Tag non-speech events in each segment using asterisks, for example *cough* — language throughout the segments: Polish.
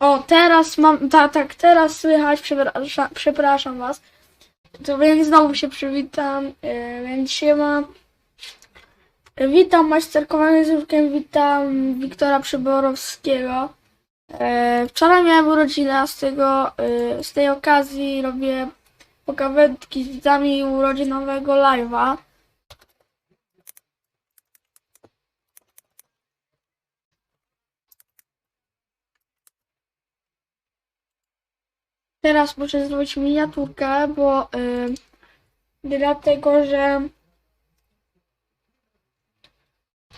O, teraz mam, tak, tak, teraz słychać, przepraszam, przepraszam was. To więc znowu się przywitam, yy, więc się ma. Witam majsterkowanym z witam Wiktora Przyborowskiego. Yy, wczoraj miałem urodziny, z tego, yy, z tej okazji robię pogawędki z widzami urodzinowego live'a. Teraz muszę zrobić miniaturkę, bo yy, dlatego, że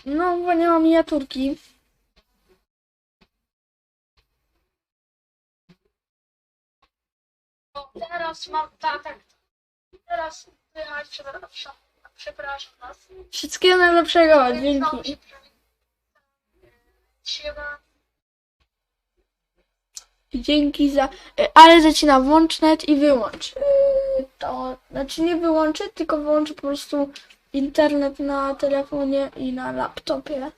no, bo nie mam miniaturki. O, teraz mam, tak, tak. Teraz słychać, przepraszam, przepraszam was. Wszystkiego najlepszego, dzięki. Siema. Dzięki za. e, Ale zaczyna włącz net i wyłącz. E, To znaczy nie wyłączy, tylko wyłączy po prostu internet na telefonie i na laptopie.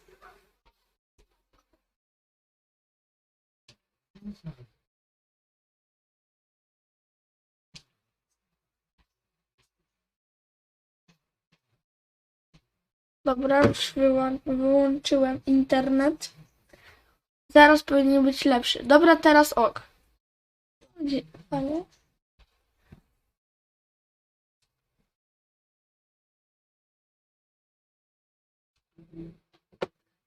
Dobra, już wyłą- wyłączyłem internet. Zaraz powinien być lepszy. Dobra, teraz ok. Gdzie, panie?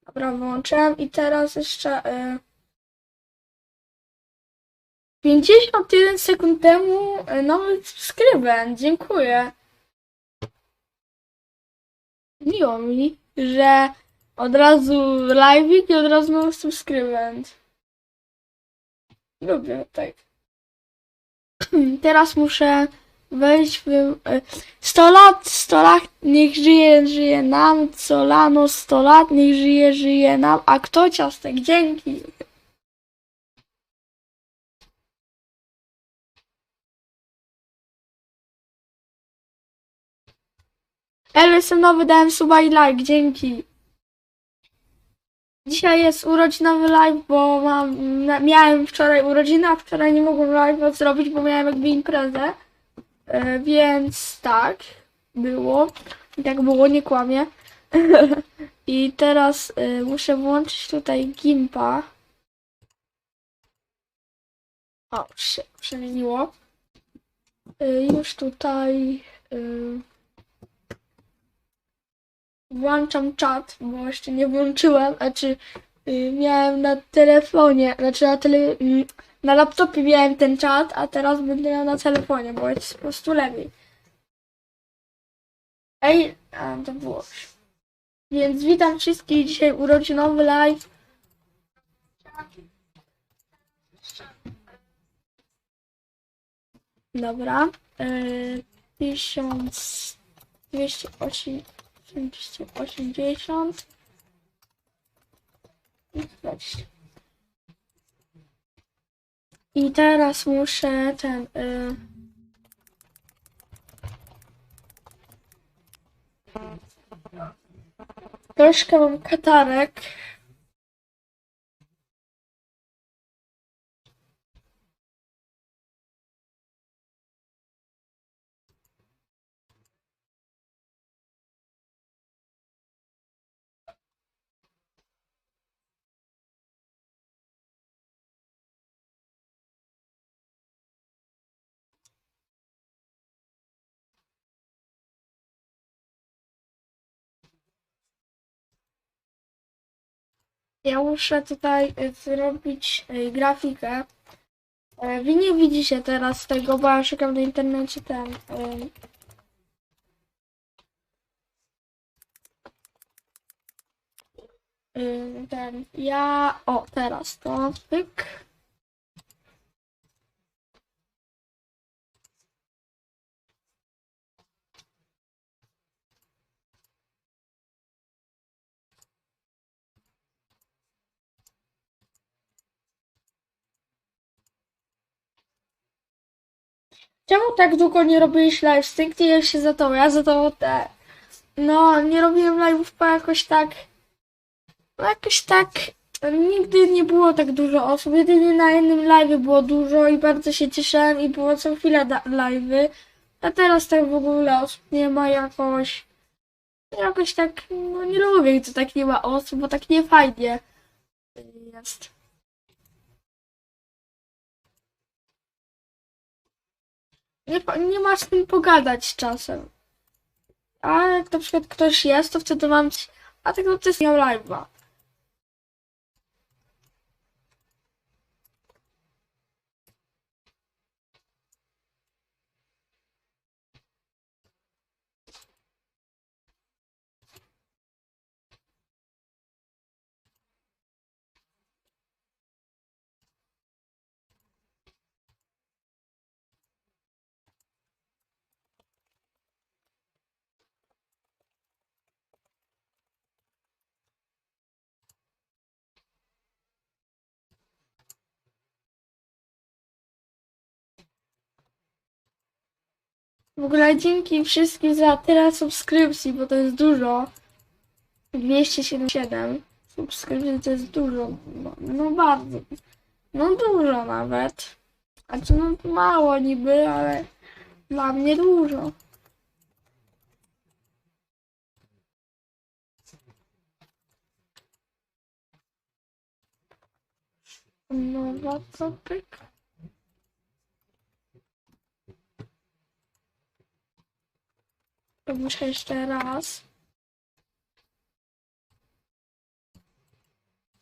Dobra, wyłączyłem i teraz jeszcze y, 51 sekund temu y, nowy subskrybent. Dziękuję. Miło mi, że od razu live i od razu nowy subskrybent. Lubię tak. *clears throat* Teraz muszę wejść w... e, 100 lat, 100 lat, niech żyje, żyje nam, Solano 100 lat, niech żyje, żyje nam, a kto ciastek? Dzięki. Elwysem nowy dałem suba i like, dzięki. Dzisiaj jest urodzinowy live, bo mam, miałem wczoraj urodziny, a wczoraj nie mogłem live zrobić, bo miałem jakby imprezę. E, więc tak było. I tak było, nie kłamie. *laughs* I teraz e, muszę włączyć tutaj gimpa. O, się przemieniło. E, już tutaj włączam czat, bo jeszcze nie włączyłem, znaczy y, miałem na telefonie, znaczy na, tele, y, na laptopie miałem ten czat, a teraz będę miał na telefonie, bo jest po prostu lepiej. Ej, a to było. Więc witam wszystkich dzisiaj urodzinowy live. Dobra. Y, 1208 280 i 20. I teraz muszę ten. Y... Troszkę mam katarek. Ja muszę tutaj y, zrobić y, grafikę. E, Wy nie widzicie teraz tego, bo ja szukam na internecie ten. Ten. Ja. O, teraz to. Pyk. Czemu tak długo nie robiłeś live? Stękniłem się za to, ja za to te. No, nie robiłem live'ów, bo jakoś tak. No jakoś tak nigdy nie było tak dużo osób. Jedynie na jednym live było dużo i bardzo się cieszyłem i było co chwilę live'y. A teraz tak w ogóle osób nie ma jakoś. Jakoś tak, no nie lubię, gdy tak nie ma osób, bo tak nie fajnie jest. Nie, nie masz z tym pogadać czasem. A jak na przykład ktoś jest, to wtedy mam. A tak to jest miał live'a. W ogóle dzięki wszystkim za tyle subskrypcji, bo to jest dużo. 277 subskrypcji to jest dużo. No, no bardzo. No dużo nawet. A to no mało niby, ale dla mnie dużo. Nowa co pyk. To muszę jeszcze raz.